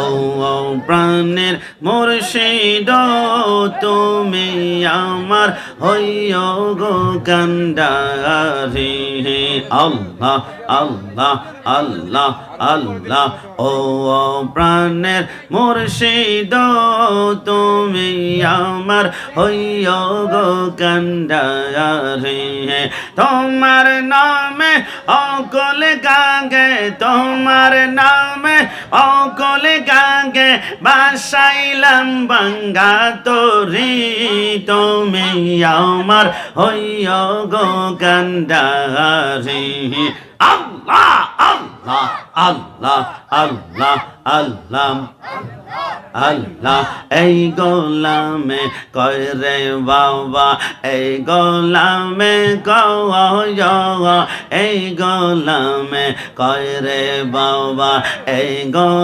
ও প্রাণের মুর্শিদ, তুমি আমার, হইয় গো কান্ডারি। আল্লাহ আল্লাহ আল্লাহ আল্লাহ, ও প্রাণের মুর্শিদ, তুমি আমার, হইয় গো কান্ডারি। তোমার নামে অকল গাগে, তোমার নামে অকল গাগে বাসাইলাম বাঙ্গা তোরি। তুমি আমার হইয় গো কান্ডারি। আল্লাহ আল্লাহ আল্লাহ আল্লাহ আল্লাহ আল্লাহ। এই গোলামে কয় রে বাবা, এই গোলামে কয় এই গোলামে কয় রে বাবা, এই গোল